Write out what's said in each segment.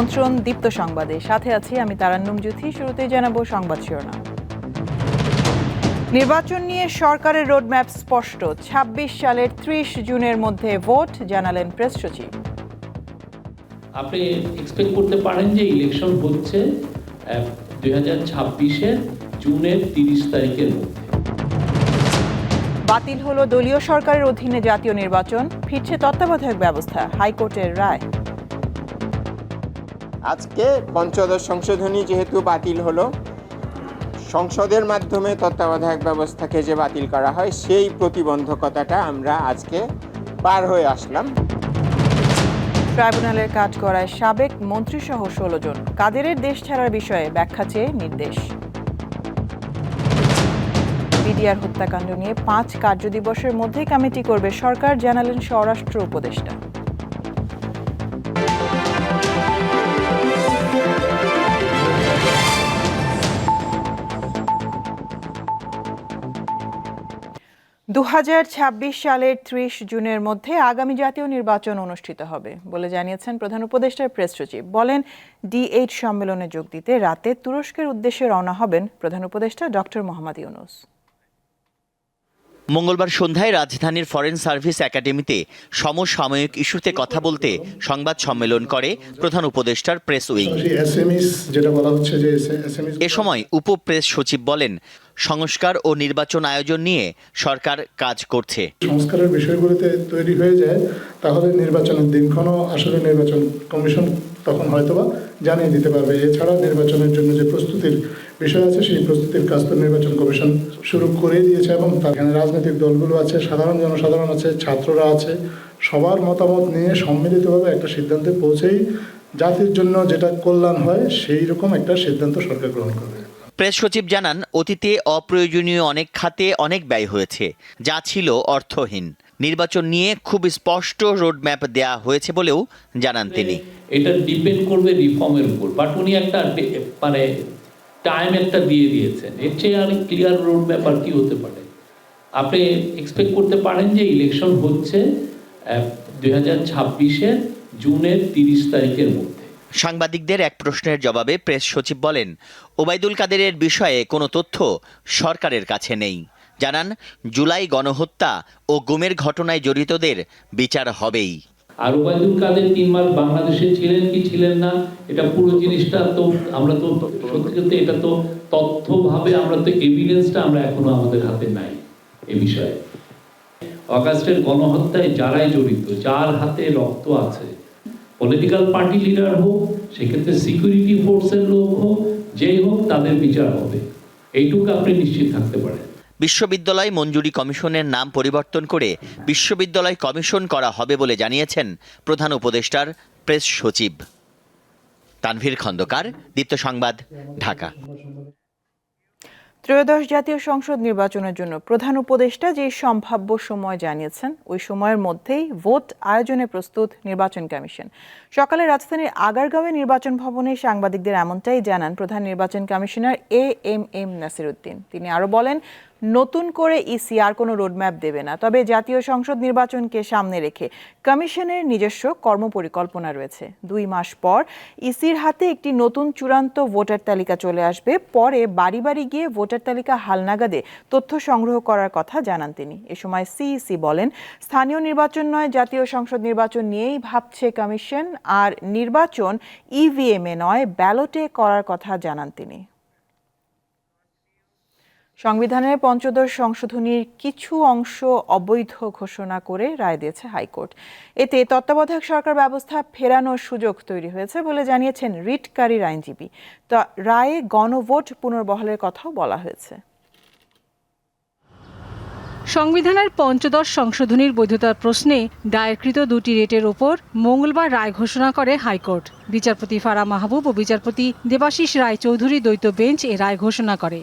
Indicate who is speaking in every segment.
Speaker 1: আমন্ত্রণ দীপ্ত সংবাদে। সাথে আছি আমি তারান্নুম জুথি শুরুতেই জানাব সংবাদ শিরোনাম। নির্বাচন নিয়ে সরকারের রোডম্যাপ স্পষ্ট ২৬ সালের ত্রিশ জুনের মধ্যে ভোট জানালেন প্রেস সচিব।
Speaker 2: আপনি এক্সপেক্ট করতে পারেন যে ইলেকশন হচ্ছে দুই হাজার ছাব্বিশের জুনের তিরিশ তারিখের মধ্যে।
Speaker 1: বাতিল হলো দলীয় সরকারের অধীনে জাতীয় নির্বাচন ফিরছে তত্ত্বাবধায়ক ব্যবস্থা হাইকোর্টের রায়।
Speaker 3: আজকে পঞ্চদশ সংশোধনী যেহেতু বাতিল হলো, সংসদের মাধ্যমে তত্ত্বাবধায়ক ব্যবস্থাকে যে বাতিল করা হয়, সেই প্রতিবন্ধকতাটা আমরা আজকে পার হয়ে আসলাম।
Speaker 1: ট্রাইব্যুনালের কাজ করায় সাবেক মন্ত্রীসহ ষোলো জন। কাদেরের দেশ ছাড়ার বিষয়ে ব্যাখ্যা চেয়ে নির্দেশ। বিডিআর হত্যাকাণ্ড নিয়ে পাঁচ কার্যদিবসের মধ্যেই কমিটি করবে সরকার, জানালেন স্বরাষ্ট্র উপদেষ্টা। দু হাজার ছাব্বিশ সালের ত্রিশ জুনের মধ্যে আগামী জাতীয় নির্বাচন অনুষ্ঠিত হবে বলে জানিয়েছেন প্রধান উপদেষ্টার প্রেস সচিব। বলেন ডিএইট সম্মেলনে যোগ দিতে রাতে তুরস্কের উদ্দেশ্যে রওনা হবেন প্রধান উপদেষ্টা ডক্টর মোহাম্মদ ইউনুস।
Speaker 4: মঙ্গলবার সন্ধ্যায় রাজধানীর ফরেন সার্ভিস একাডেমিতে সমসাময়িক ইস্যুতে কথা বলতে সংবাদ সম্মেলন করে প্রধান উপদেষ্টার প্রেস উইং।
Speaker 5: এসএমএস যেটা বলা হচ্ছে যে এসএমএস
Speaker 4: এ সময় উপপ্রেস সচিব বলেন সংস্কার ও নির্বাচন আয়োজন নিয়ে সরকার কাজ করছে।
Speaker 5: সংস্কারের বিষয়গুলোতে তৈরি হয়ে যায়, তাহলে নির্বাচনের দিনক্ষণও আসলে নির্বাচন কমিশন তখন হয়তোবা জানিয়ে দিতে পারবে। এছাড়া নির্বাচনের জন্য যে প্রস্তুতির বিষয় আছে, সেই প্রস্তুতির কাজ তো নির্বাচন কমিশন শুরু করে দিয়েছে এবং এখানে রাজনৈতিক দলগুলো আছে, সাধারণ জনসাধারণ আছে, ছাত্ররা আছে, সবার মতামত নিয়ে সম্মিলিতভাবে একটা সিদ্ধান্তে পৌঁছেই জাতির জন্য যেটা কল্যাণ হয়, সেই রকম একটা সিদ্ধান্ত সরকার গ্রহণ করবে।
Speaker 4: প্রেস সচিব জানান অতীতে অপ্রয়োজনীয় অনেক খাতে অনেক ব্যয় হয়েছে যা ছিল অর্থহীন। নির্বাচন নিয়ে খুব স্পষ্ট রোডম্যাপ দেয়া হয়েছে বলেও জানান তিনি।
Speaker 2: এটা ডিপেন্ড করবে রিফর্মের উপর বাট উনি একটা মানে টাইম একটা দিয়ে দিয়েছেন। এর চেয়ে আর ক্লিয়ার রোড ম্যাপ আর কি হতে পারে? আপনি এক্সপেক্ট করতে পারেন যে ইলেকশন হচ্ছে দুই হাজার ছাব্বিশের জুনের তিরিশ তারিখের মধ্যে।
Speaker 4: সাংবাদিকদের এক প্রশ্নের জবাবে প্রেস সচিব বলেন, ওবায়দুল কাদেরের বিষয়ে কোনো তথ্য সরকারের কাছে নেই। জানান, জুলাই গণহত্যা ও গুমের ঘটনায় জড়িতদের বিচার হবেই।
Speaker 2: আর ওবায়দুল কাদের তিন মাস বাংলাদেশে ছিলেন কি ছিলেন না, এটা পুরো জিনিসটা তো আমরা তো সত্যি এটা তো তথ্যভাবে আমরা তো এভিডেন্সটা আমরা এখনও আমাদের হাতে নাই এ বিষয়ে। অগাস্টের গণহত্যায় যারাই জড়িত, যার হাতে রক্ত আছে পলিটিক্যাল পার্টি লিডার হোক, সেক্ষেত্রে সিকিউরিটি ফোর্সের লোক হোক, যেই হোক তাদের বিচার হবে। এইটুকু আপনি নিশ্চিত থাকতে পারেন।
Speaker 4: বিশ্ববিদ্যালয় মঞ্জুরি কমিশনের নাম পরিবর্তন করে বিশ্ববিদ্যালয় কমিশন করা হবে বলে জানিয়েছেন প্রধান উপদেষ্টার প্রেস সচিব। তানভীর খন্দকার দীপ্ত সংবাদ, ঢাকা।
Speaker 1: ত্রয়োদশ জাতীয় সংসদ নির্বাচনের জন্য প্রধান উপদেষ্টা যে সম্ভাব্য সময় জানিয়েছেন, ওই সময়ের মধ্যেই ভোট আয়োজনে প্রস্তুত নির্বাচন কমিশন। সকালে রাজধানীর আগারগাঁওয়ে নির্বাচন ভবনে সাংবাদিকদের এমনটাই জানান প্রধান নির্বাচন commissioner A M M Nasir Uddin তিনি আরও বলেন নতুন করে ইসি আর কোনো রোডম্যাপ দেবে না। তবে জাতীয় সংসদ নির্বাচনকে সামনে রেখে কমিশনের নিজস্ব কর্মপরিকল্পনা রয়েছে। দুই মাস পর ইসির হাতে একটি নতুন চূড়ান্ত ভোটার তালিকা চলে আসবে। পরে বাড়ি বাড়ি গিয়ে ভোটার তালিকা হালনাগাদে তথ্য সংগ্রহ করার কথা জানান তিনি। এ সময় সিইসি বলেন, স্থানীয় নির্বাচন নয়, জাতীয় সংসদ নির্বাচন নিয়েই ভাবছে কমিশন। আর নির্বাচন ইভিএমে নয়, ব্যালটে করার কথা জানান তিনি। সংবিধানের পঞ্চদশ সংশোধনীর কিছু অংশ অবৈধ ঘোষণা করে রায় দিয়েছে হাইকোর্ট। এতে তত্ত্বাবধায়ক সরকার ব্যবস্থা ফেরানোর সুযোগ তৈরি হয়েছে বলে জানিয়েছেন রিটকারীর আইনজীবী। তা রায়ে গণভোট পুনর্বহালের কথাও বলা হয়েছে।
Speaker 6: সংবিধানের পঞ্চদশ সংশোধনীর বৈধতার প্রশ্নে দায়েরকৃত দুটি রেটের ওপর মঙ্গলবার রায় ঘোষণা করে হাইকোর্ট। বিচারপতি ফারা মাহবুব ও বিচারপতি দেবাশিস রায় চৌধুরী দ্বৈত বেঞ্চ এ রায় ঘোষণা করে।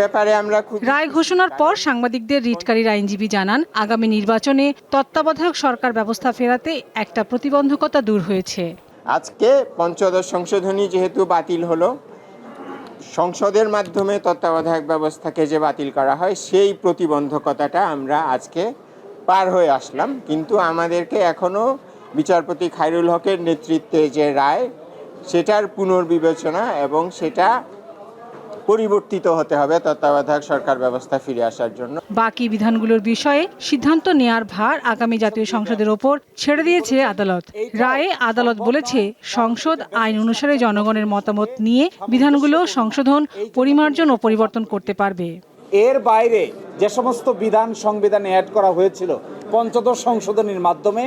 Speaker 3: ব্যাপারে আমরা
Speaker 6: রায় ঘোষণার পর সাংবাদিকদের রিটকারীর আইনজীবী জানান আগামী নির্বাচনে তত্ত্বাবধায়ক সরকার ব্যবস্থা ফেরাতে একটা প্রতিবন্ধকতা দূর হয়েছে।
Speaker 3: আজকে পঞ্চদশ সংশোধনী যেহেতু বাতিল হলো সংসদের মাধ্যমে তত্ত্বাবধায়ক ব্যবস্থাকে যে বাতিল করা হয় সেই প্রতিবন্ধকতাটা আমরা আজকে পার হয়ে আসলাম। কিন্তু আমাদেরকে এখনও বিচারপতি খাইরুল হকের নেতৃত্বে যে রায় সেটার পুনর্বিবেচনা এবং সেটা পরিবর্তিত হতে হবে তত্ত্বাবধায়ক সরকার ব্যবস্থা ফিরে আসার জন্য।
Speaker 6: বাকি বিধানগুলোর বিষয়ে সিদ্ধান্ত নেয়ার ভার আগামী জাতীয় সংসদের ওপর ছেড়ে দিয়েছে আদালত। রায়ে আদালত বলেছে সংসদ আইন অনুসারে জনগণের মতামত নিয়ে বিধানগুলো সংশোধন পরিমার্জন ও পরিবর্তন করতে পারবে।
Speaker 7: এর বাইরে যে সমস্ত বিধান সংবিধানে অ্যাড করা হয়েছিল পঞ্চদশ সংশোধনীর মাধ্যমে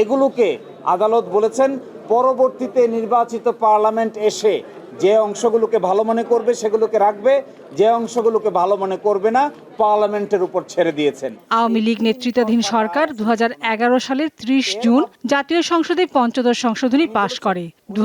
Speaker 7: এগুলোকে আদালত বলেছেন পরবর্তীতে নির্বাচিত পার্লামেন্ট এসে যে অংশগুলোকে ভালো মনে করবে সেগুলোকে রাখবে। যে অংশগুলোকে ভালো মনে করবে না পার্লামেন্টের উপর ছেড়ে দিয়েছেন।
Speaker 6: আওয়ামী লীগ নেতৃত্বাধীন সরকার দু সালের ত্রিশ জুন জাতীয় সংসদে পঞ্চদশ সংশোধনী পাশ করে। দু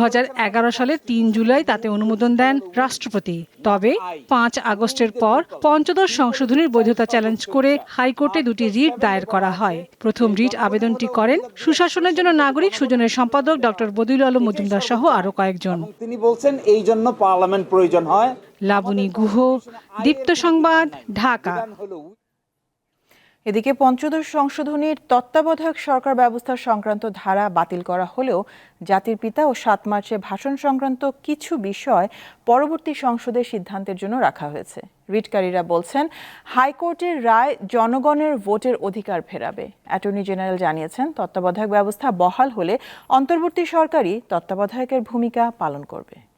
Speaker 6: সালের তিন জুলাই তাতে অনুমোদন দেন রাষ্ট্রপতি। তবে পাঁচ আগস্টের পর পঞ্চদশ সংশোধনীর বৈধতা চ্যালেঞ্জ করে হাইকোর্টে দুটি রিট দায়ের করা হয়। প্রথম রিট আবেদনটি করেন সুশাসনের জন্য নাগরিক সুজনের সম্পাদক ডক্টর বদিউল আলম মজুমদার সহ আরও কয়েকজন।
Speaker 7: তিনি বলছেন এই জন্য পার্লামেন্ট প্রয়োজন হয়।
Speaker 6: লাবণী গুহ, দীপ্ত সংবাদ, ঢাকা।
Speaker 1: এদিকে পঞ্চদশ সংশোধনীর তত্ত্বাবধায়ক সরকার ব্যবস্থা সংক্রান্ত ধারা বাতিল করা হলেও জাতির পিতা ও সাত মার্চে ভাষণ সংক্রান্ত কিছু বিষয় পরবর্তী সংসদের সিদ্ধান্তের জন্য রাখা হয়েছে। রিটকারীরা বলছেন, হাইকোর্টের রায় জনগণের ভোটের অধিকার ফেরাবে। অ্যাটর্নি জেনারেল জানিয়েছেন, তত্ত্বাবধায়ক ব্যবস্থা বহাল হলে অন্তর্বর্তী সরকারই তত্ত্বাবধায়কের ভূমিকা পালন করবে।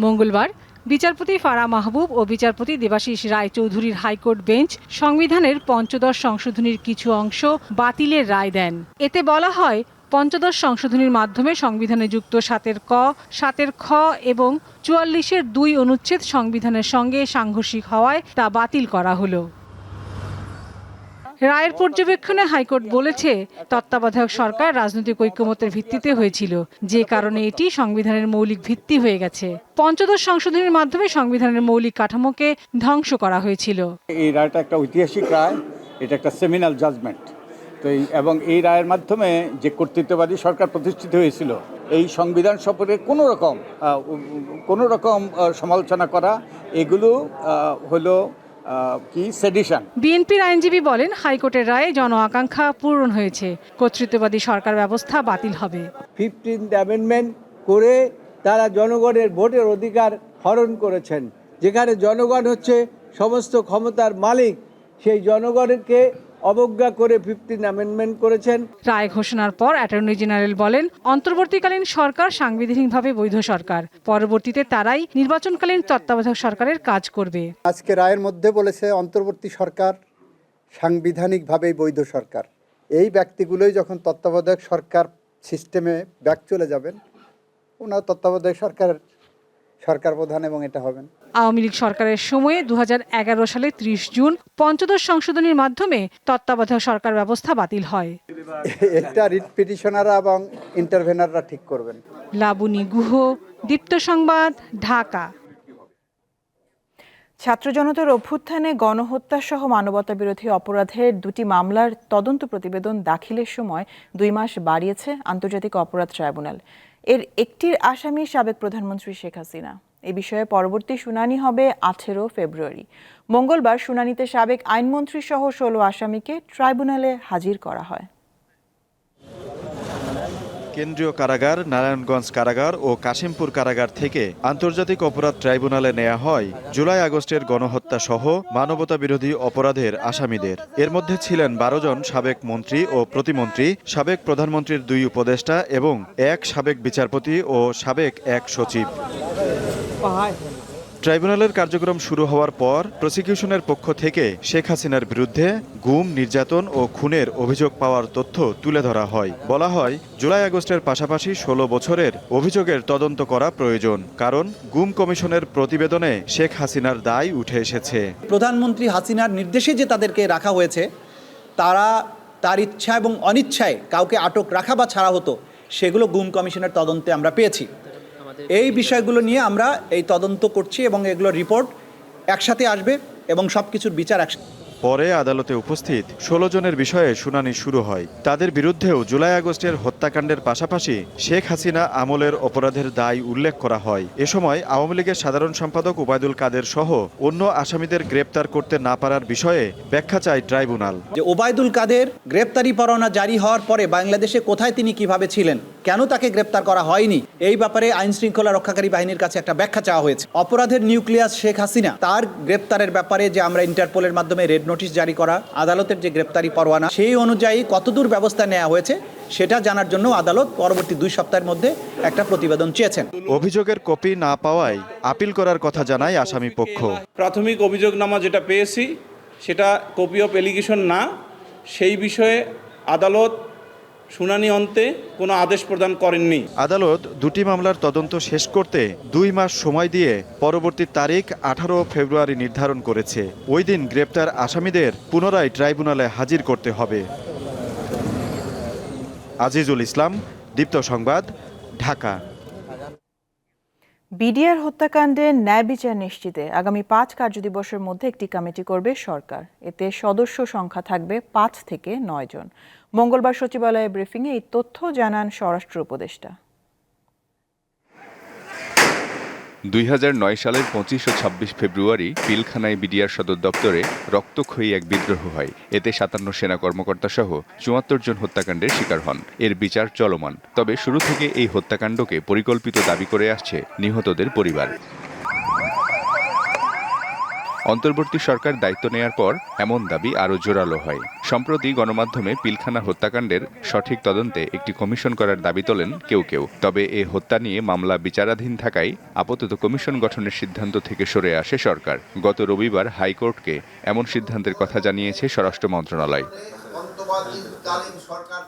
Speaker 6: মঙ্গলবার বিচারপতি ফারা মাহবুব ও বিচারপতি দেবাশিস রায় চৌধুরীর হাইকোর্ট বেঞ্চ সংবিধানের পঞ্চদশ সংশোধনীর কিছু অংশ বাতিলের রায় দেন। এতে বলা হয়, পঞ্চদশ সংশোধনীর মাধ্যমে সংবিধানে যুক্ত সাতের ক, সাতের খ এবং চুয়াল্লিশের দুই অনুচ্ছেদ সংবিধানের সঙ্গে সাংঘর্ষিক হওয়ায় তা বাতিল করা হলো। রায়ের পর্যবেক্ষণে হাইকোর্ট বলেছে, তত্ত্বাবধায়ক সরকার রাজনৈতিক ঐক্যমতের ভিত্তিতে হয়েছিল। যে কারণে এটি সংবিধানের মৌলিক ভিত্তি হয়ে গেছে। পঞ্চদশ সংশোধনীর মাধ্যমে সংবিধানের মৌলিক কাঠামোকে ধ্বংস করা হয়েছিল।
Speaker 8: এই রায়টা একটা ঐতিহাসিক রায়, এটা একটা সেমিনাল জাজমেন্ট তো এবং এই রায়ের মাধ্যমে যে কর্তৃত্ববাদী সরকার প্রতিষ্ঠিত হয়েছিল, এই সংবিধান সম্পর্কে কোনো রকম কোনো রকম সমালোচনা করা, এগুলো হলো কি? সেডিশন
Speaker 6: বিএনপির আইনজীবী বলেন হাইকোর্টের রায়ে জন আকাঙ্ক্ষা পূরণ হয়েছে। কর্তৃত্ববাদী সরকার ব্যবস্থা বাতিল হবে।
Speaker 9: ফিফটিন্থ অ্যামেন্ডমেন্ট করে তারা জনগণের ভোটের অধিকার হরণ করেছেন। যেখানে জনগণ হচ্ছে সমস্ত ক্ষমতার মালিক সেই জনগণকে অবজ্ঞা করে ফিফটিন অ্যামেন্ডমেন্ট করেছেন।
Speaker 6: রায় ঘোষণার পর অ্যাটর্নি জেনারেল বলেন অন্তর্বর্তীকালীন সরকার সাংবিধানিকভাবে বৈধ সরকার। পরবর্তীতে তারাই নির্বাচনকালীন তত্ত্বাবধায়ক সরকারের কাজ করবে।
Speaker 10: আজকে রায়ের মধ্যে বলেছে অন্তর্বর্তী সরকার সাংবিধানিকভাবেই বৈধ সরকার। এই ব্যক্তিগুলোই যখন তত্ত্বাবধায়ক সরকার সিস্টেমে ব্যাক চলে যাবেন ওনার তত্ত্বাবধায়ক সরকার সরকার প্রধান এবং এটা হবেন।
Speaker 6: আওয়ামী লীগ সরকারের সময়ে দু সালে ত্রিশ জুন পঞ্চদশ সংশোধনীর মাধ্যমে তত্ত্বাবধায়ক সরকার ব্যবস্থা বাতিল হয়।
Speaker 10: এটা রিট পিটিশনাররা এবং ইন্টারভেনাররা ঠিক করবেন।
Speaker 6: লাবণী গুহ দীপ্ত সংবাদ ঢাকা।
Speaker 1: ছাত্র জনতার অভ্যুত্থানে গণহত্যা সহ মানবতা বিরোধী অপরাধের দুটি মামলার তদন্ত প্রতিবেদন দাখিলের সময় দুই মাস বাড়িয়েছে আন্তর্জাতিক অপরাধ ট্রাইব্যুনাল। এর একটির আসামি সাবেক প্রধানমন্ত্রী শেখ হাসিনা। এ বিষয়ে পরবর্তী শুনানি হবে আঠেরো ফেব্রুয়ারি। মঙ্গলবার শুনানিতে সাবেক আইনমন্ত্রী সহ ষোলো আসামিকে ট্রাইব্যুনালে হাজির করা হয়।
Speaker 11: কেন্দ্রীয় কারাগার, নারায়ণগঞ্জ কারাগার ও কাশিমপুর কারাগার থেকে আন্তর্জাতিক অপরাধ ট্রাইব্যুনালে নেওয়া হয় জুলাই আগস্টের গণহত্যা সহ মানবতা বিরোধী অপরাধের আসামিদের। এর মধ্যে ছিলেন বারো জন সাবেক মন্ত্রী ও প্রতিমন্ত্রী, সাবেক প্রধানমন্ত্রীর দুই উপদেষ্টা এবং এক সাবেক বিচারপতি ও সাবেক এক সচিব। ট্রাইব্যুনালের কার্যক্রম শুরু হওয়ার পর প্রসিকিউশনের পক্ষ থেকে শেখ হাসিনার বিরুদ্ধে গুম, নির্যাতন ও খুনের অভিযোগ পাওয়ার তথ্য তুলে ধরা হয়। বলা হয়, জুলাই আগস্টের পাশাপাশি ষোলো বছরের অভিযোগের তদন্ত করা প্রয়োজন, কারণ গুম কমিশনের প্রতিবেদনে শেখ হাসিনার দায় উঠে এসেছে।
Speaker 12: প্রধানমন্ত্রী হাসিনার নির্দেশে যে তাদেরকে রাখা হয়েছে, তারা তার ইচ্ছা এবং অনিচ্ছায় কাউকে আটক রাখা বা ছাড়া হতো, সেগুলো গুম কমিশনের তদন্তে আমরা পেয়েছি। এই বিষয়গুলো নিয়ে আমরা এই তদন্ত করছি এবং এগুলোর রিপোর্ট একসাথে আসবে এবং সব কিছুর বিচার একসাথে
Speaker 11: পরে আদালতে উপস্থিত ষোলো জনের বিষয়ে শুনানি শুরু হয়। তাদের বিরুদ্ধেও জুলাই আগস্টের হত্যাকাণ্ডের পাশাপাশি শেখ হাসিনা আমলের অপরাধের দায় উল্লেখ করা হয়। এ সময় আওয়ামী লীগের সাধারণ সম্পাদক ওবায়দুল কাদের সহ অন্য আসামিদের গ্রেপ্তার করতে না পারার বিষয়ে ব্যাখ্যা চায় ট্রাইব্যুনাল।
Speaker 12: যে ওবায়দুল কাদের গ্রেপ্তারি পরোয়ানা জারি হওয়ার পরে বাংলাদেশে কোথায় তিনি কীভাবে ছিলেন, কেন তাকে গ্রেপ্তার করা হয়নি, এই ব্যাপারে আইন শৃঙ্খলা রক্ষাকারী বাহিনীর কাছে একটা ব্যাখ্যা চাওয়া হয়েছে। অপরাধের নিউক্লিয়াস শেখ হাসিনা, তার গ্রেপ্তারের ব্যাপারে যে আমরা ইন্টারপোলের মাধ্যমে রেড নোটিশ জারি করা আদালতের যে গ্রেপ্তারি পরোয়ানা সেই অনুযায়ী কতদূর ব্যবস্থা নেওয়া হয়েছে সেটা জানার জন্য আদালত পরবর্তী দুই সপ্তাহের মধ্যে একটা প্রতিবেদন চেয়েছেন।
Speaker 11: অভিযোগের কপি না পাওয়ায় আপিল করার কথা জানায় আসামি পক্ষ।
Speaker 13: প্রাথমিক অভিযোগনামা যেটা পেয়েছি সেটা কপি অফ এলিগেশন না। সেই বিষয়ে আদালত শুনানি অন্তে কোনো আদেশ প্রদান করেননি।
Speaker 11: আদালত দুটি মামলার তদন্ত শেষ করতে দুই মাস সময় দিয়ে পরবর্তী তারিখ আঠারো ফেব্রুয়ারি নির্ধারণ করেছে। ওই দিন গ্রেপ্তার আসামিদের পুনরায় ট্রাইব্যুনালে হাজির করতে হবে। আজিজুল ইসলাম দীপ্ত সংবাদ ঢাকা।
Speaker 1: বিডিআর হত্যাকাণ্ডে ন্যায় বিচার নিশ্চিতে আগামী পাঁচ কার্যদিবসের মধ্যে একটি কমিটি করবে সরকার। এতে সদস্য সংখ্যা থাকবে পাঁচ থেকে নয় জন। মঙ্গলবার সচিবালয়ে ব্রিফিংয়ে এই তথ্য জানান স্বরাষ্ট্র উপদেষ্টা।
Speaker 14: দুই হাজার নয় সালের পঁচিশ ও ছাব্বিশ ফেব্রুয়ারি পিলখানায় বিডিআর সদর দপ্তরে রক্তক্ষয়ী এক বিদ্রোহ হয়। এতে সাতান্ন সেনা কর্মকর্তা সহ চুয়াত্তর জন হত্যাকাণ্ডের শিকার হন। এর বিচার চলমান। তবে শুরু থেকে এই হত্যাকাণ্ডকে পরিকল্পিত দাবি করে আসছে নিহতদের পরিবার। অন্তর্বর্তী সরকার দায়িত্ব নেয়ার পর এমন দাবি আরও জোরালো হয়। সম্প্রতি গণমাধ্যমে পিলখানা হত্যাকাণ্ডের সঠিক তদন্তে একটি কমিশন করার দাবি তোলেন কেউ কেউ। তবে এ হত্যা নিয়ে মামলা বিচারাধীন থাকায় আপাতত কমিশন গঠনের সিদ্ধান্ত থেকে সরে আসে সরকার। গত রবিবার হাইকোর্টকে এমন সিদ্ধান্তের কথা জানিয়েছে স্বরাষ্ট্র মন্ত্রণালয়।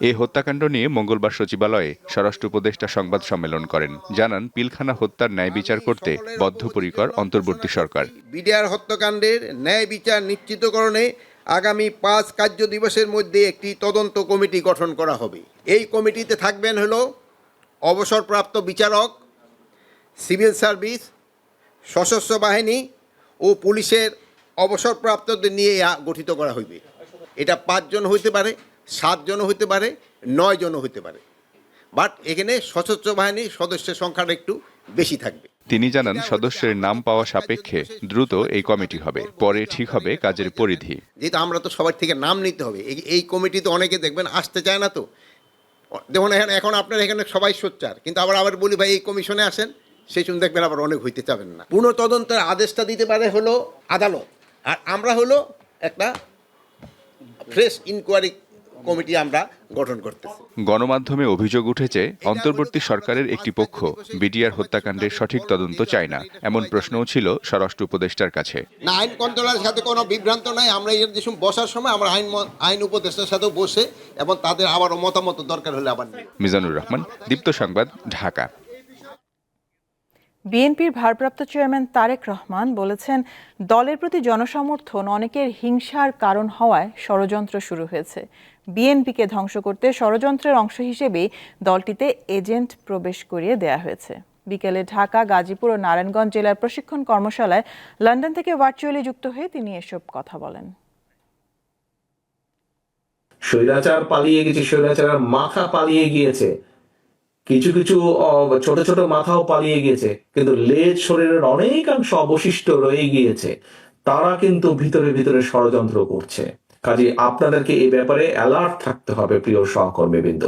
Speaker 14: এই হত্যাকাণ্ড নিয়ে মঙ্গলবার সচিবালয়ে স্বরাষ্ট্র উপদেষ্টা সংবাদ সম্মেলন করেন। জানান পিলখানা হত্যার ন্যায় বিচার করতে বদ্ধপরিকর অন্তর্বর্তী সরকার।
Speaker 15: বিডিআর হত্যাকাণ্ডের ন্যায় বিচার নিশ্চিতকরণে আগামী পাঁচ কার্য দিবসের মধ্যে একটি তদন্ত কমিটি গঠন করা হবে। এই কমিটিতে থাকবেন হলো অবসরপ্রাপ্ত বিচারক সিভিল সার্ভিস সশস্ত্র বাহিনী ও পুলিশের অবসরপ্রাপ্তদের নিয়ে গঠিত করা হইবে। এটা পাঁচজন হইতে পারে সাতজনও হইতে পারে নয়জনও হইতে পারে। বাট এখানে সশস্ত্র বাহিনীর সদস্যের সংখ্যাটা একটু বেশি থাকবে।
Speaker 14: তিনি জানান সদস্যের নাম পাওয়া সাপেক্ষে দ্রুত এই কমিটি হবে পরে ঠিক হবে কাজের পরিধি।
Speaker 15: যেহেতু আমরা তো সবার থেকে নাম নিতে হবে এই- এই কমিটিতে অনেকে দেখবেন আসতে চায় না তো। যেমন এখন এখন আপনার এখানে সবাই সোচ্চার কিন্তু আবার আবার বলি ভাই এই কমিশনে আসেন সেই সময় দেখবেন আবার অনেক হইতে চাবেন না। পুনঃ তদন্তের আদেশটা দিতে পারে হলো আদালত আর আমরা হলো একটা ফ্রেশ ইনকোয়ারি কমিটি আমরা গঠন করতেছি।
Speaker 14: গণমাধ্যমে অভিযোগ উঠেছে অন্তর্বর্তী সরকারের একটি পক্ষ বিডিআর হত্যাকাণ্ডের সঠিক তদন্ত চায় না। এমন প্রশ্নও ছিল স্বরাষ্ট্র উপদেষ্টার কাছে।
Speaker 15: না আইন কন্ট্রোলারের সাথে কোনো বিভ্রান্ত নাই। আমরা এর যে সময় বসার সময় আমরা আইন আইন উপদেষ্টার সাথেও বসে এবং তাদের আবার মতামত দরকার হলে আবার
Speaker 14: মিজানুর রহমান দীপ্ত সংবাদ ঢাকা।
Speaker 1: বিএনপির ভারপ্রাপ্ত চেয়ারম্যান তারেক রহমান বলেছেন, দলের প্রতি জনসমর্থন অনেকের হিংসার কারণ হওয়ায় ষড়যন্ত্র শুরু হয়েছে। বিএনপিকে ধ্বংস করতে ষড়যন্ত্রের অংশ হিসেবে দলটিতে এজেন্ট প্রবেশ করিয়ে দেয়া হয়েছে। বিকেলে ঢাকা, গাজীপুর ও নারায়ণগঞ্জ জেলার প্রশিক্ষণ কর্মশালায় লন্ডন থেকে ভার্চুয়ালি যুক্ত হয়ে তিনি এসব কথা বলেন।
Speaker 16: স্বৈরাচার পালিয়ে গেছে স্বৈরাচার মাথা পালিয়ে গিয়েছে। কিছু কিছু ছোট ছোট মাথাও পালিয়ে গিয়েছে, কিন্তু লেজ শরীরের অনেকাংশ অবশিষ্ট রয়ে গিয়েছে। তারা কিন্তু ভিতরে ভিতরে ষড়যন্ত্র করছে। কাজে আপনাদেরকে এই ব্যাপারে অ্যালার্ট থাকতে হবে, প্রিয় সহকর্মীবৃন্দ।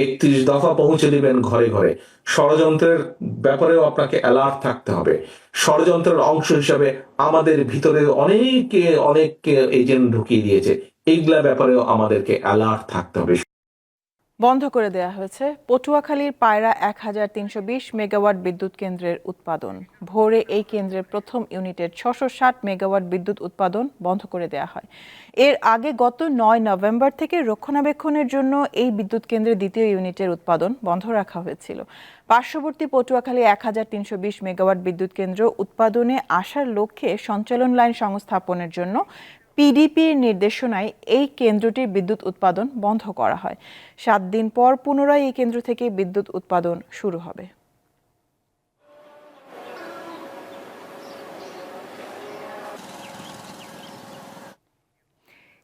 Speaker 16: একত্রিশ দফা পৌঁছে দিবেন ঘরে ঘরে। ষড়যন্ত্রের ব্যাপারেও আপনাকে অ্যালার্ট থাকতে হবে। ষড়যন্ত্রের অংশ হিসাবে আমাদের ভিতরে অনেকে অনেক এজেন্ট ঢুকিয়ে দিয়েছে। এইগুলা ব্যাপারেও আমাদেরকে অ্যালার্ট থাকতে হবে।
Speaker 1: বন্ধ করে দেয়া হয়েছে পটুয়াখালীর পায়রা এক হাজার তিনশো বিশ মেগাওয়াট বিদ্যুৎ কেন্দ্রের উৎপাদন। ভোরে এই কেন্দ্রের প্রথম ইউনিটের ছশো ষাট মেগাওয়াট বিদ্যুৎ উৎপাদন বন্ধ করে দেয়া হয়। এর আগে গত নয় নভেম্বর থেকে রক্ষণাবেক্ষণের জন্য এই বিদ্যুৎ কেন্দ্রের দ্বিতীয় ইউনিটের উৎপাদন বন্ধ রাখা হয়েছিল। পার্শ্ববর্তী পটুয়াখালী এক হাজার তিনশো বিশ মেগাওয়াট বিদ্যুৎ কেন্দ্র উৎপাদনে আসার লক্ষ্যে সঞ্চালন লাইন সংস্থাপনের জন্য পিডিপির নির্দেশনায় এই কেন্দ্রটির বিদ্যুৎ উৎপাদন বন্ধ করা হয়। সাত দিন পর পুনরায় এই কেন্দ্র থেকে বিদ্যুৎ উৎপাদন শুরু হবে।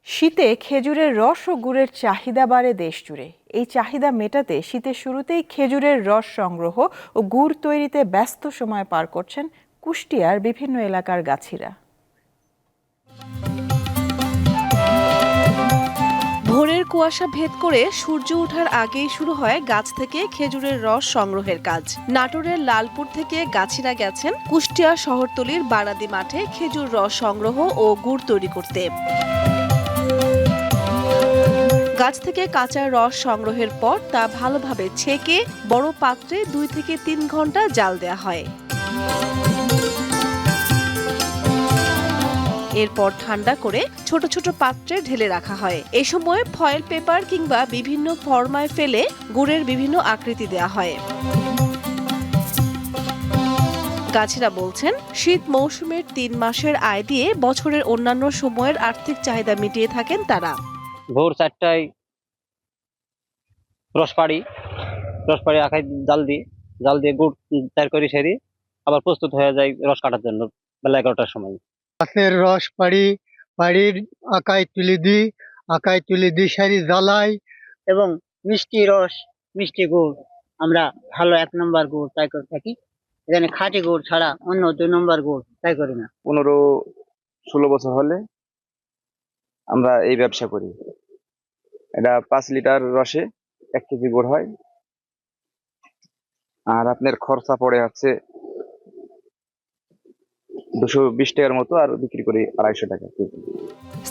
Speaker 1: শীতে খেজুরের রস ও গুড়ের চাহিদা বাড়ে দেশ জুড়ে এই চাহিদা মেটাতে শীতের শুরুতেই খেজুরের রস সংগ্রহ ও গুড় তৈরিতে ব্যস্ত সময় পার করছেন কুষ্টিয়ার বিভিন্ন এলাকার গাছিরা।
Speaker 17: ভোরের কুয়াশা ভেদ করে সূর্য ওঠার আগেই শুরু হয় গাছ থেকে খেজুরের রস সংগ্রহের কাজ। নাটোরের লালপুর থেকে গাছিরা গেছেন কুষ্টিয়া শহরতলির বারাদি মাঠে খেজুর রস সংগ্রহ ও গুড় তৈরি করতে। গাছ থেকে কাঁচা রস সংগ্রহের পর তা ভালোভাবে ছেঁকে বড় পাত্রে দুই থেকে তিন ঘণ্টা জাল দেওয়া হয়। এরপর ঠান্ডা করে ছোট ছোট পাত্রে ঢেলে রাখা হয়। এ সময় ফয়েল পেপার কিংবা বিভিন্ন ফর্মায় ফেলে গুড়ের বিভিন্ন আকৃতি দেওয়া হয়। গাছিরা বলছেন, শীত মৌসুমের তিন মাসের আয় দিয়ে বছরের অন্যান্য সময়ের আর্থিক চাহিদা মিটিয়ে থাকেন তারা।
Speaker 18: ভোর চারটায় রস পাড়ি রস পাড়ি আখাই জাল দিই জাল দিয়ে গুড় তৈরি করি সেরি আবার প্রস্তুত হয়ে যায় রস কাটার জন্য বেলা এগারোটার সময়।
Speaker 19: গাছের রস পাড়ি পাড়ির আকায় তুলে দিই আকায় তুলে দিই সারি জ্বালাই
Speaker 18: এবং মিষ্টি রস, মিষ্টি গুড়। আমরা ভালো এক নম্বর গুড় তাই করে থাকি। এখানে খাঁটি গুড় ছাড়া অন্য দুই নম্বর গুড় তাই করি না।
Speaker 20: পনেরো ষোলো বছর হলে আমরা এই ব্যবসা করি। এটা পাঁচ লিটার রসে এক কেজি গুড় হয়। আর আপনার খরচা পড়ে হচ্ছে দুশো বিশ টাকার মতো আর বিক্রি করি আড়াইশো টাকা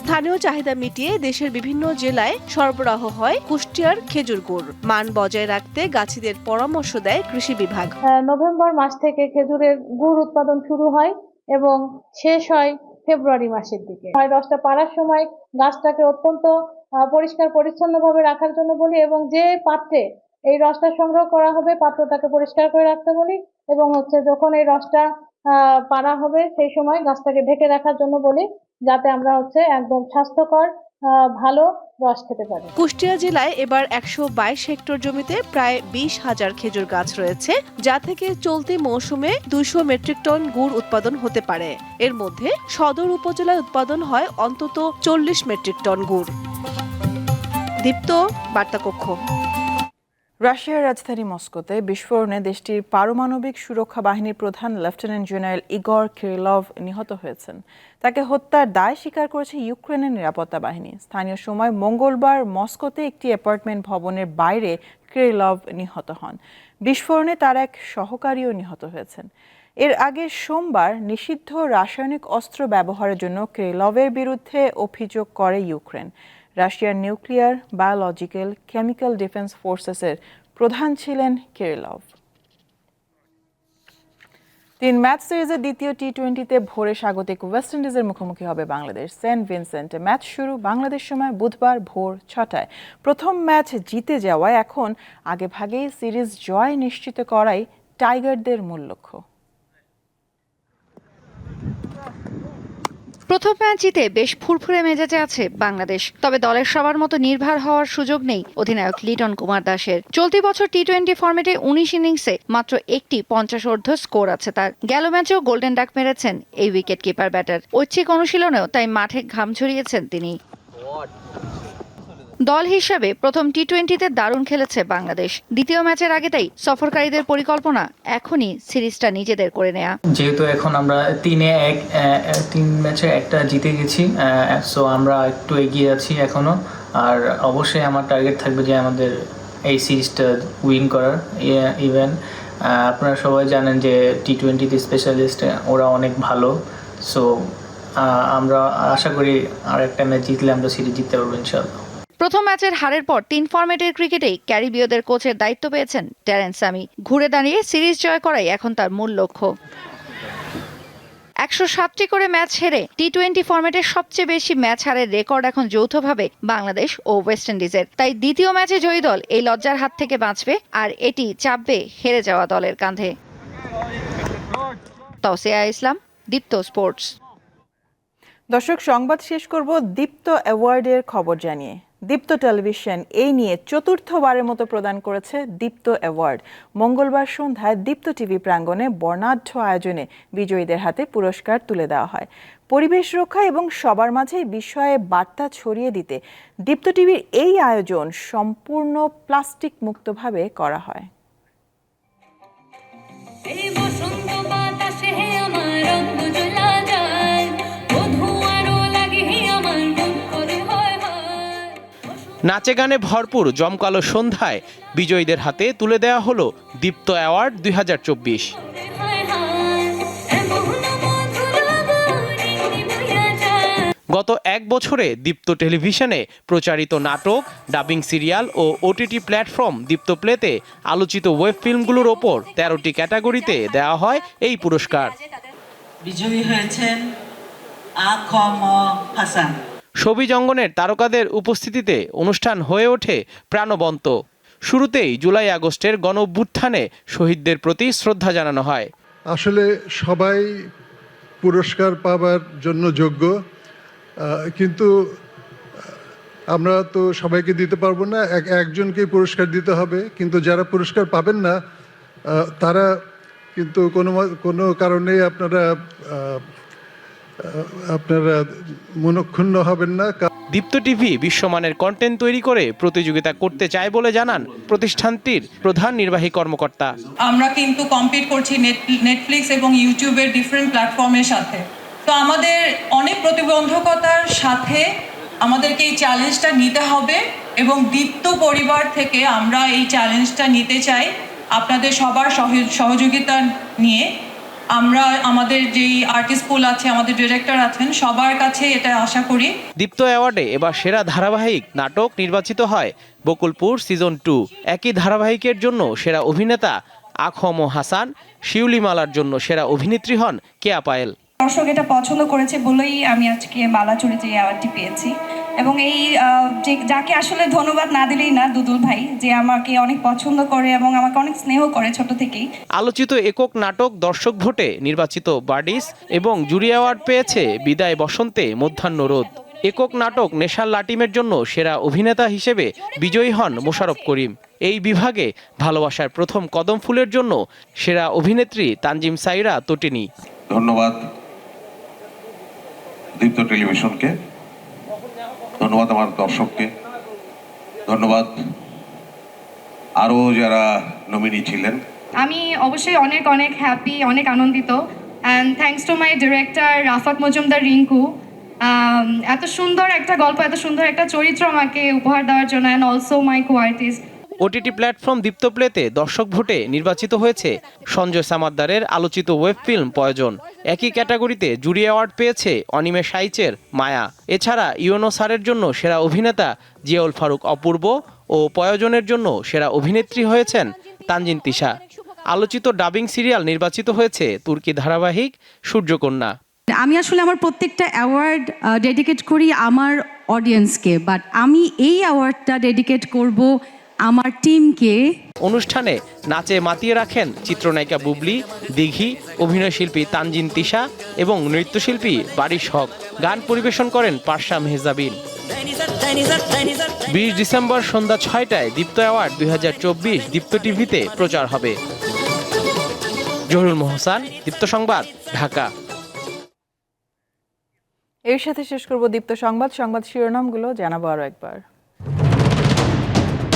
Speaker 17: স্থানীয় চাহিদা মিটিয়ে দেশের বিভিন্ন জেলায় সরবরাহ হয় কুষ্টিয়ার খেজুর গুড়। মান বজায় রাখতে গাছিদের পরামর্শ দেয় কৃষি বিভাগ।
Speaker 21: নভেম্বর মাস থেকে খেজুরের গুড় উৎপাদন শুরু হয় এবং শেষ হয় ফেব্রুয়ারি মাসের দিকে। হয় রসটা পাড়ার সময় গাছটাকে অত্যন্ত পরিষ্কার পরিচ্ছন্নভাবে রাখার জন্য বলি এবং যে পাত্রে এই রসটা সংগ্রহ করা হবে পাত্রটাকে পরিষ্কার করে রাখতে বলি এবং হচ্ছে যখন এই রসটা পাড়া হবে সেই সময় গাছটাকে ঢেকে রাখার জন্য বলি, যাতে আমরা হচ্ছে একদম স্বাস্থ্যকর ভালো রস খেতে পারি।
Speaker 17: কুষ্টিয়া জেলায় এবার একশো বাইশ হেক্টর জমিতে প্রায় বিশ হাজার খেজুর গাছ রয়েছে, যা থেকে চলতি মৌসুমে দুশো মেট্রিক টন গুড় উৎপাদন হতে পারে। এর মধ্যে সদর উপজেলায় উৎপাদন হয় অন্তত চল্লিশ মেট্রিক টন গুড়। দীপ্ত, বার্তাকক্ষ।
Speaker 1: রাশিয়ার রাজধানী মস্কোতে বিস্ফোরণে দেশটির পারমাণবিক সুরক্ষা বাহিনীর প্রধান লেফটেন্যান্ট জেনারেল ইগর কিরিলভ নিহত হয়েছেন। তাকে হত্যার দায় স্বীকার করেছে ইউক্রেনের নিরাপত্তা বাহিনী। স্থানীয় সময় মঙ্গলবার মস্কোতে একটি অ্যাপার্টমেন্ট ভবনের বাইরে কিরিলভ নিহত হন। বিস্ফোরণে তার এক সহকারীও নিহত হয়েছেন। এর আগে সোমবার নিষিদ্ধ রাসায়নিক অস্ত্র ব্যবহারের জন্য কিরিলভের বিরুদ্ধে অভিযোগ করে ইউক্রেন। রাশিয়ার নিউক্লিয়ার, বায়োলজিক্যাল, কেমিক্যাল ডিফেন্স ফোর্সেসের প্রধান ছিলেন কিরিলভ। তিন ম্যাচ সিরিজের দ্বিতীয় টি টোয়েন্টিতে ভোরে স্বাগতিক ওয়েস্ট ইন্ডিজের মুখোমুখি হবে বাংলাদেশ। সেন্ট ভিনসেন্টে ম্যাচ শুরু বাংলাদেশ সময় বুধবার ভোর ছটায়। প্রথম ম্যাচ জিতে যাওয়ায় এখন আগে ভাগেই সিরিজ জয় নিশ্চিত করাই টাইগারদের মূল লক্ষ্য।
Speaker 22: প্রথম ম্যাচ জিতে বেশ ফুরফুরে মেজাজে আছে বাংলাদেশ, তবে দলের সবার মতো নির্ভার হওয়ার সুযোগ নেই অধিনায়ক লিটন কুমার দাসের। চলতি বছর টি টোয়েন্টি ফর্মেটে উনিশ ইনিংসে মাত্র একটি পঞ্চাশ অর্ধ স্কোর আছে তার। গেল ম্যাচেও গোল্ডেন ডাক মেরেছেন এই উইকেট কিপার ব্যাটার। ঐচ্ছিক অনুশীলনেও তাই মাঠে ঘাম ঝরিয়েছেন তিনি। দল হিসাবে প্রথম টি টোয়েন্টিতে দারুণ খেলেছে বাংলাদেশ। দ্বিতীয় ম্যাচের আগে তাই সফরকারীদের পরিকল্পনা এখনই সিরিজটা নিজেদের করে নেয়া।
Speaker 23: যেহেতু এখন আমরা তিনে এক তিন ম্যাচে একটা জিতে গেছি সো আমরা একটু এগিয়ে আছি এখনও। আর অবশ্যই আমার টার্গেট থাকবে যে আমাদের এই সিরিজটা উইন করার ইভেন আপনারা সবাই জানেন যে টি টোয়েন্টিতে স্পেশালিস্ট ওরা অনেক ভালো। সো আমরা আশা করি আর একটা ম্যাচ জিতলে আমরা সিরিজ জিততে পারব ইনশাল্লাহ
Speaker 22: প্রথম ম্যাচের হারের পর তিন ফরম্যাটের ক্রিকেটেই ক্যারিবীয়দের কোচের দায়িত্ব পেয়েছেন ট্যারেন্স সামি ঘুরে দাঁড়িয়ে সিরিজ জয় করাই এখন তার মূল লক্ষ্য। একশো সাতটি করে ম্যাচ হেরে টি টোয়েন্টি ফরম্যাটের সবচেয়ে বেশি ম্যাচ হারের রেকর্ড এখন যৌথভাবে বাংলাদেশ ও ওয়েস্ট ইন্ডিজের। তাই দ্বিতীয় ম্যাচে জয়ী দল এই লজ্জার হাত থেকে বাঁচবে আর এটি চাপবে হেরে যাওয়া দলের কাঁধে। তসিয়া ইসলাম, দীপ্ত স্পোর্টস।
Speaker 1: দর্শক, সংবাদ শেষ করব দীপ্ত অ্যাওয়ার্ডের খবর জানিয়ে। দীপ্ত টেলিভিশন এই নিয়ে চতুর্থবারের মতো প্রদান করেছে দীপ্ত অ্যাওয়ার্ড। মঙ্গলবার সন্ধ্যায় দীপ্ত টিভি প্রাঙ্গণে বর্ণাঢ্য আয়োজনে বিজয়ীদের হাতে পুরস্কার তুলে দেওয়া হয়। পরিবেশ রক্ষা এবং সবার মাঝে বিষয়ে বার্তা ছড়িয়ে দিতে দীপ্ত টিভির এই আয়োজন সম্পূর্ণ প্লাস্টিক মুক্তভাবে করা হয়।
Speaker 24: নাচে গানে ভরপুর জমকালো সন্ধ্যায় বিজয়ীদের হাতে তুলে দেওয়া হলো দীপ্ত অ্যাওয়ার্ড দুই গত এক বছরে দীপ্ত টেলিভিশনে প্রচারিত নাটক, ডাবিং সিরিয়াল ও ওটিটি প্ল্যাটফর্ম দীপ্ত প্লেতে আলোচিত ওয়েব ফিল্মগুলোর ওপর তেরোটি ক্যাটাগরিতে দেওয়া হয় এই পুরস্কার।
Speaker 25: বিজয়ী হয়েছেন আ খ ম হাসান।
Speaker 24: ছবি অঙ্গনের তারকাদের উপস্থিতিতে অনুষ্ঠান হয়ে ওঠে প্রাণবন্ত। শুরুতেই জুলাই আগস্টের গণ শহীদদের প্রতি শ্রদ্ধা জানানো হয়।
Speaker 26: আসলে সবাই পুরস্কার পাবার জন্য যোগ্য কিন্তু আমরা তো সবাইকে দিতে পারব না, এক, একজনকেই পুরস্কার দিতে হবে, কিন্তু যারা পুরস্কার পাবেন না তারা কিন্তু কোনো কোনো কারণে আপনারা আপনারা মনক্ষুণ্ণ হবেন না
Speaker 24: দীপ্ত টিভি বিশ্বমানের কন্টেন্ট তৈরি করে প্রতিযোগিতা করতে চায় বলে জানান প্রতিষ্ঠানটির প্রধান নির্বাহী কর্মকর্তা।
Speaker 25: আমরা কিন্তু কম্পিট করছি নেটফ্লিক্স এবং ইউটিউবের ডিফারেন্ট প্ল্যাটফর্মের সাথে। তো আমাদের অনেক প্রতিবন্ধকতার সাথে আমাদেরকে এই চ্যালেঞ্জটা নিতে হবে এবং দীপ্ত পরিবার থেকে আমরা এই চ্যালেঞ্জটা নিতে চাই। আপনাদের সবার সহযোগিতা নিয়ে আমরা আমাদের যেই আর্টিস্ট পুল আছে আমাদের ডিরেক্টর আছেন সবার কাছে এটা আশা করি।
Speaker 24: দীপ্ত অ্যাওয়ার্ডে এবার সেরা ধারাবাহিক নাটক নির্বাচিত হয় বকুলপুর সিজন টু একই ধারাবাহিকের জন্য সেরা অভিনেতা আখম হাসান শিউলিমালার জন্য সেরা অভিনেত্রী হন কেয়া পায়েল।
Speaker 27: দর্শক এটা পছন্দ করেছে বলেই আমি আজকে বালাচুরে যে অ্যাওয়ার্ডটি পেয়েছি। এবং এই যে যাকে আসলে ধন্যবাদ না দিলেই না দুদুল ভাই যে আমাকে অনেক পছন্দ করে এবং আমাকে অনেক স্নেহ করে ছোট থেকেই।
Speaker 24: আলোচিত একক নাটক দর্শক ভোটে নির্বাচিত বার্ডিস এবং জুরি অ্যাওয়ার্ড পেয়েছে বিদায় বসন্তে মধ্যাহ্ন রোদ। একক নাটক নেশার লাটিমের জন্য সেরা অভিনেতা হিসেবে বিজয়ী হন মোশারফ করিম। এই বিভাগে ভালোবাসার প্রথম কদম ফুলের জন্য সেরা অভিনেত্রী তানজিম সাইরা তটিনী।
Speaker 28: ধন্যবাদ দীপ্ত টেলিভিশনকে। ধন্যবাদ আমার দর্শককে। ধন্যবাদ আরও যারা নমিনি ছিলেন।
Speaker 27: আমি অবশ্যই অনেক অনেক হ্যাপি অনেক আনন্দিত। And thanks to my director Rafat Majumder Rinku. Um, এত সুন্দর একটা গল্প এত সুন্দর একটা চরিত্র আমাকে উপহার দেওয়ার জন্য and also my co artist
Speaker 24: OTT platform Deepto প্লেতে দর্শক ভোটে নির্বাচিত হয়েছে সঞ্জয় সামাদ্দারের আলোচিত ওয়েব ফিল্ম প্রয়োজন। একই ক্যাটাগরিতে জুরি অ্যাওয়ার্ড পেয়েছে অনিমে সাইচের মায়া। এছাড়া ইউনো সারের জন্য সেরা অভিনেতা জিয়াউল ফারুক অপূর্ব ও প্রয়োজনের জন্য সেরা অভিনেত্রী হয়েছেন তানজিন তিশা। আলোচিত ডাবিং সিরিয়াল নির্বাচিত হয়েছে তুর্কি ধারাবাহিক সূর্যকন্যা।
Speaker 29: আমি আসলে আমার প্রত্যেকটা অ্যাওয়ার্ড ডেডিকেট করি আমার অডিয়েন্সকে বাট আমি এই অ্যাওয়ার্ডটা ডেডিকেট করব আমার টিমকে
Speaker 24: অনুষ্ঠানে নাচে মাতিয়ে রাখেন চিত্রনায়িকা বুবলি দিঘি অভিনয়শিল্পী তানজিন তিশা এবং নৃত্যশিল্পী বারিশ হক। গান পরিবেশন করেন পার্শা মেহজাবিন বিশ ডিসেম্বর সন্ধ্যা ছয়টায় দীপ্ত অ্যাওয়ার্ড দুই দীপ্ত টিভিতে প্রচার হবে। জহুরুল মোহসান দীপ্ত সংবাদ ঢাকা।
Speaker 1: এর সাথে শেষ করব দীপ্ত সংবাদ। সংবাদ শিরোনামগুলো জানাব আরও একবার।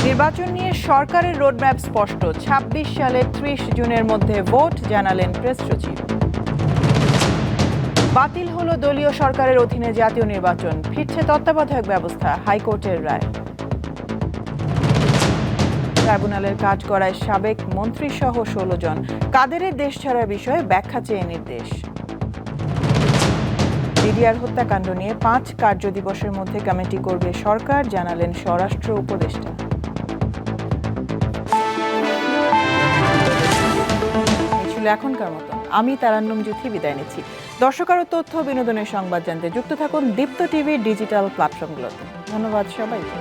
Speaker 1: নির্বাচন নিয়ে সরকারের রোডম্যাপ স্পষ্ট। ২৬ সালের ত্রিশ জুনের মধ্যে ভোট, জানালেন প্রেস সচিব। বাতিল হলো দলীয় সরকারের অধীনে জাতীয় নির্বাচন। ফিরছে তত্ত্বাবধায়ক ব্যবস্থা, হাইকোর্টের রায়। ট্রাইব্যুনালের কাজ করায় সাবেক মন্ত্রী সহ ষোলো জন। কাদেরের দেশ ছাড়ার বিষয়ে ব্যাখ্যা চেয়ে নির্দেশ। বিডিআর হত্যাকাণ্ড নিয়ে পাঁচ কার্য দিবসের মধ্যে কমিটি করবে সরকার, জানালেন স্বরাষ্ট্র উপদেষ্টা। ছিল এখনকার মতো। আমি তারান্নম জুথি বিদায় নিচ্ছি। দর্শক আরও তথ্য বিনোদনের সংবাদ জানতে যুক্ত থাকুন দীপ্ত টিভির ডিজিটাল প্ল্যাটফর্মগুলোতে। ধন্যবাদ সবাইকে।